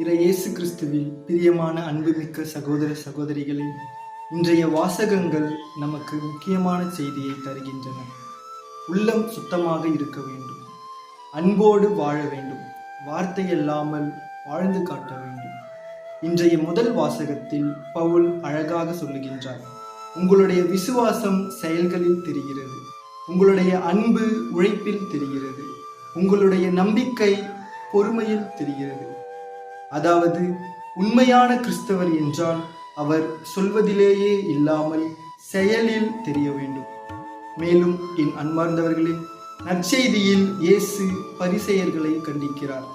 இறை இயேசு கிறிஸ்துவில் பிரியமான அன்புமிக்க சகோதர சகோதரிகளே இன்றைய வாசகங்கள் நமக்கு முக்கியமான செய்தியை தருகின்றன. உள்ளம் சுத்தமாக இருக்க வேண்டும். அன்போடு வாழ வேண்டும். வார்த்தை இல்லாமல் வாழ்ந்து காட்ட வேண்டும். இன்றைய முதல் வாசகத்தில் பவுல் அழகாக சொல்லுகின்றார் உங்களுடைய விசுவாசம் செயல்களில் தெரிகிறது. உங்களுடைய அன்பு உழைப்பில் தெரிகிறது. உங்களுடைய நம்பிக்கை பொறுமையில் தெரிகிறது. அதாவது உண்மையான கிறிஸ்தவர் என்றால் அவர் சொல்வதிலேயே இல்லாமல் செயலில் தெரிய வேண்டும். மேலும் என் அன்பார்ந்தவர்களே நற்செய்தியில் இயேசு பரிசெயர்களை கண்டிக்கிறார்.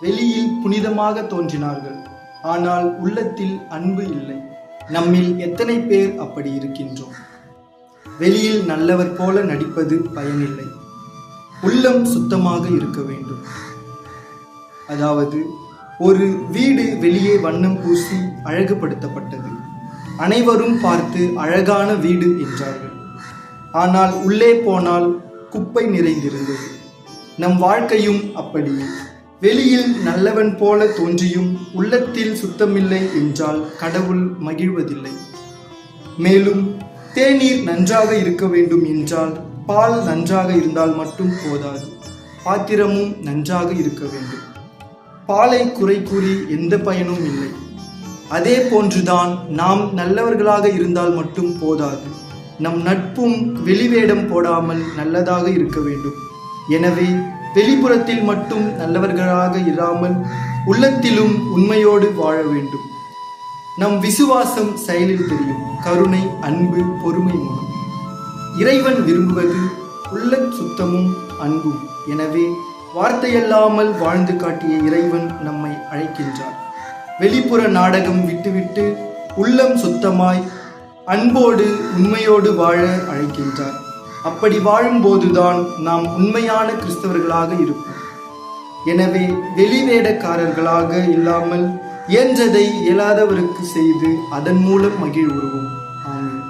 வெளியில் புனிதமாக தோன்றினார்கள் ஆனால் உள்ளத்தில் அன்பு இல்லை. நம்மில் எத்தனை பேர் அப்படி இருக்கின்றோம்? வெளியில் நல்லவர் போல நடிப்பது பயனில்லை. உள்ளம் சுத்தமாக இருக்க வேண்டும். அதாவது ஒரு வீடு வெளியே வண்ணம் பூசி அழகுபடுத்தப்பட்டது. அனைவரும் பார்த்து அழகான வீடு என்றார்கள். ஆனால் உள்ளே போனால் குப்பை நிறைந்திருந்தது. நம் வாழ்க்கையும் அப்படியே வெளியில் நல்லவன் போல தோன்றியும் உள்ளத்தில் சுத்தமில்லை என்றால் கடவுள் மகிழ்வதில்லை. மேலும் தேநீர் நன்றாக இருக்க வேண்டும் என்றால் பால் நன்றாக இருந்தால் மட்டும் போதாது. பாத்திரமும் நன்றாக இருக்க வேண்டும். பாலை குறை கூறி எந்த பயனும் இல்லை. அதே போன்றுதான் நாம் நல்லவர்களாக இருந்தால் மட்டும் போதாது. நம் நட்பும் வெளிவேடம் போடாமல் நல்லதாக இருக்க வேண்டும். எனவே வெளிப்புறத்தில் மட்டும் நல்லவர்களாக இராமல் உள்ளத்திலும் உண்மையோடு வாழ வேண்டும். நம் விசுவாசம் செயலில் தெரியும். கருணை அன்பு பொறுமை மூலம். இறைவன் விரும்புவது உள்ள சுத்தமும் அன்பும். எனவே வார்த்தையல்லாமல் வாழ்ந்து காட்டிய இறைவன் நம்மை அழைக்கின்றார் வெளிப்புற நாடகம் விட்டுவிட்டு உள்ளம் சுத்தமாய் அன்போடு உண்மையோடு வாழ அழைக்கின்றார் அப்படி வாழும்போதுதான் நாம் உண்மையான கிறிஸ்தவர்களாக இருப்போம். எனவே வெளிவேடக்காரர்களாக இல்லாமல் இயன்றதை இயலாதவருக்கு செய்து அதன் மூலம் மகிழ்வுறுவோம் ஆமாம்